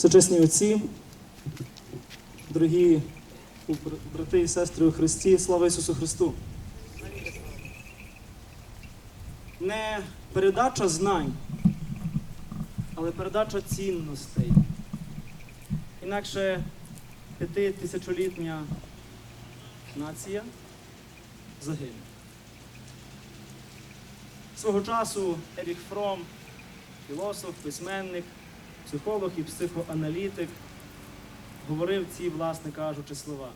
Сучасні отці, дорогі брати і сестри у Христі, слава Ісусу Христу! Не передача знань, але передача цінностей. Інакше п'ятитисячолітня нація загине. Свого часу Ерік Фром, філософ, письменник, психолог і психоаналітик говорив ці, власне кажучи, слова.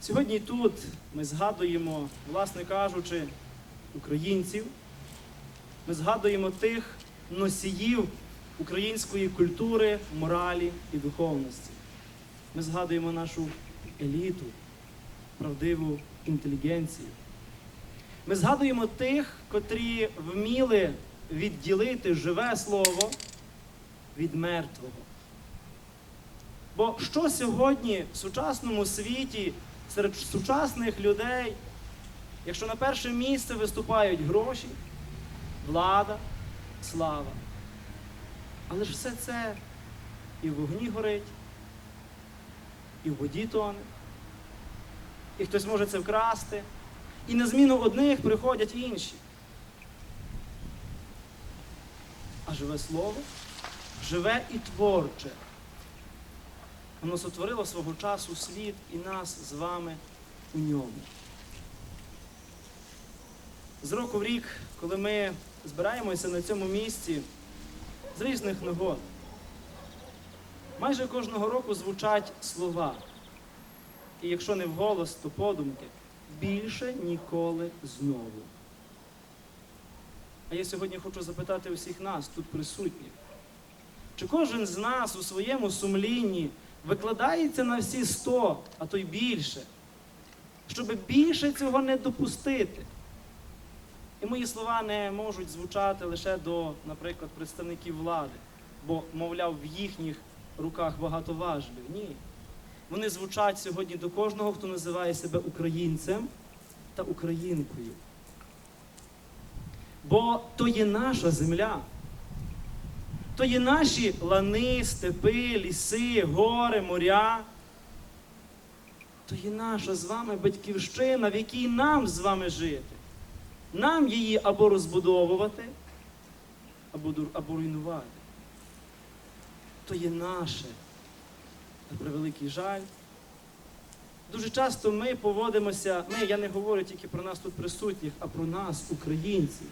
Сьогодні тут ми згадуємо, власне кажучи, українців. Ми згадуємо тих носіїв української культури, моралі і духовності. Ми згадуємо нашу еліту, правдиву інтелігенцію. Ми згадуємо тих, котрі вміли відділити живе слово від мертвого. Бо що сьогодні в сучасному світі серед сучасних людей, якщо на перше місце виступають гроші, влада, слава. Але ж все це і в вогні горить, і в воді тоне, і хтось може це вкрасти, і на зміну одних приходять інші. А живе слово живе і творче. Воно сотворило свого часу світ і нас з вами у ньому. З року в рік, коли ми збираємося на цьому місці з різних нагод, майже кожного року звучать слова. І якщо не вголос, то подумки більше ніколи знову. А я сьогодні хочу запитати усіх нас, тут присутніх. Чи кожен з нас у своєму сумлінні викладається на всі сто, а то й більше, щоб більше цього не допустити? І мої слова не можуть звучати лише до, наприклад, представників влади, бо, мовляв, в їхніх руках багато важелів. Ні. Вони звучать сьогодні до кожного, хто називає себе українцем та українкою. Бо то є наша земля. То є наші лани, степи, ліси, гори, моря. То є наша з вами батьківщина, в якій нам з вами жити. Нам її або розбудовувати, або, або руйнувати. То є наше. На превеликий жаль. Дуже часто ми поводимося, ми, я не говорю тільки про нас тут присутніх, а про нас, українців.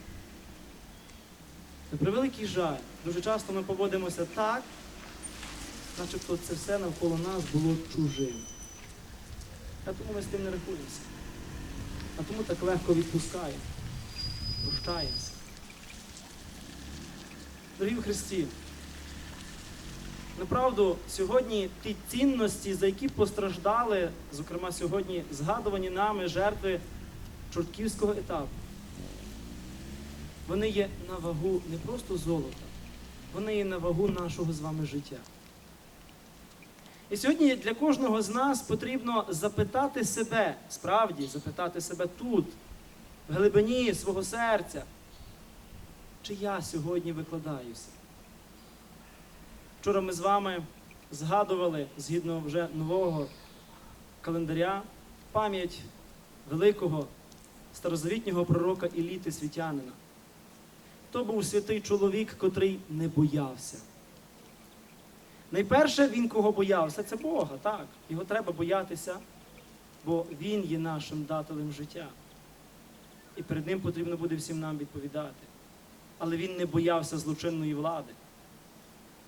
На превеликий жаль, дуже часто ми поводимося так, начебто це все навколо нас було чужим. А тому ми з тим не рахуємося. А тому так легко відпускаємо, прощаємося. Дорогі в Христі, направду, сьогодні ті цінності, за які постраждали, зокрема сьогодні згадувані нами жертви чортківського етапу, вони є на вагу не просто золота, вони є на вагу нашого з вами життя. І сьогодні для кожного з нас потрібно запитати себе, справді запитати себе тут, в глибині свого серця, чи я сьогодні викладаюся. Вчора ми з вами згадували згідно вже нового календаря пам'ять великого старозавітнього пророка Іліти Світянина. То був святий чоловік, котрий не боявся. Найперше він кого боявся, це Бога, так. Його треба боятися, бо Він є нашим дателем життя. І перед ним потрібно буде всім нам відповідати. Але він не боявся злочинної влади.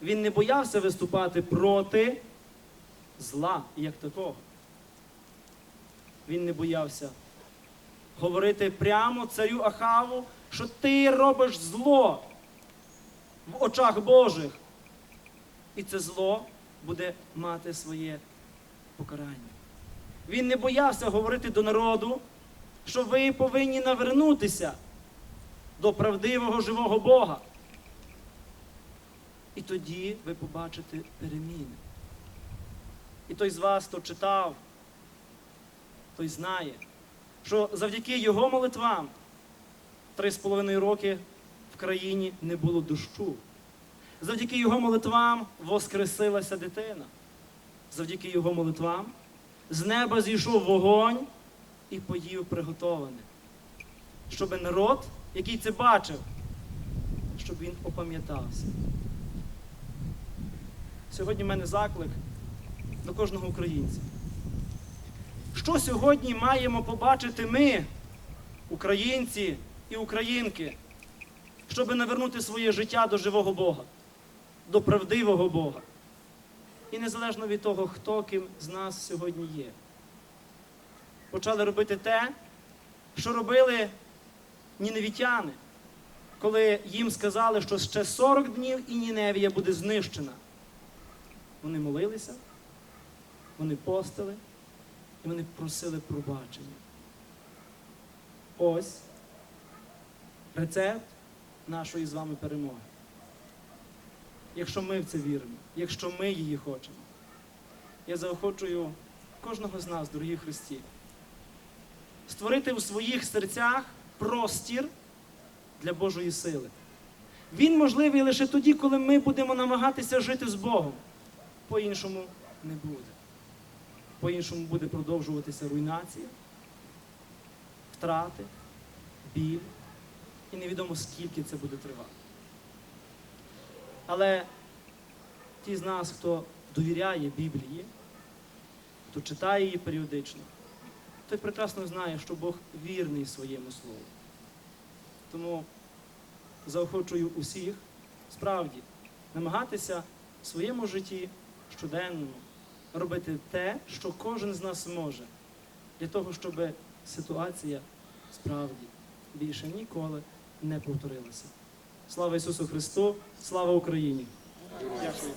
Він не боявся виступати проти зла як такого. Він не боявся говорити прямо царю Ахаву, що ти робиш зло в очах Божих. І це зло буде мати своє покарання. Він не боявся говорити до народу, що ви повинні навернутися до правдивого живого Бога. І тоді ви побачите переміни. І той з вас, хто читав, той знає, що завдяки його молитвам три з половиною роки в країні не було дощу. Завдяки його молитвам воскресилася дитина. Завдяки його молитвам з неба зійшов вогонь і поїв приготоване. Щоб народ, який це бачив, щоб він опам'ятався. Сьогодні в мене заклик до кожного українця. Що сьогодні маємо побачити ми, українці і українки, щоб навернути своє життя до живого Бога, до правдивого Бога? І незалежно від того, хто ким з нас сьогодні є. Почали робити те, що робили ніневітяни, коли їм сказали, що ще 40 днів і Ніневія буде знищена. Вони молилися, вони постили і вони просили пробачення. Ось рецепт нашої з вами перемоги. Якщо ми в це віримо, якщо ми її хочемо. Я заохочую кожного з нас, дорогі Христі, створити у своїх серцях простір для Божої сили. Він можливий лише тоді, коли ми будемо намагатися жити з Богом. По-іншому не буде. По-іншому буде продовжуватися руйнація, втрати, біль. І невідомо скільки це буде тривати. Але ті з нас, хто довіряє Біблії, хто читає її періодично, той прекрасно знає, що Бог вірний своєму слову. Тому заохочую усіх справді намагатися в своєму житті щоденному робити те, що кожен з нас може, для того, щоб ситуація справді більше ніколи не повторилася. Слава Ісусу Христу! Слава Україні! Дякую.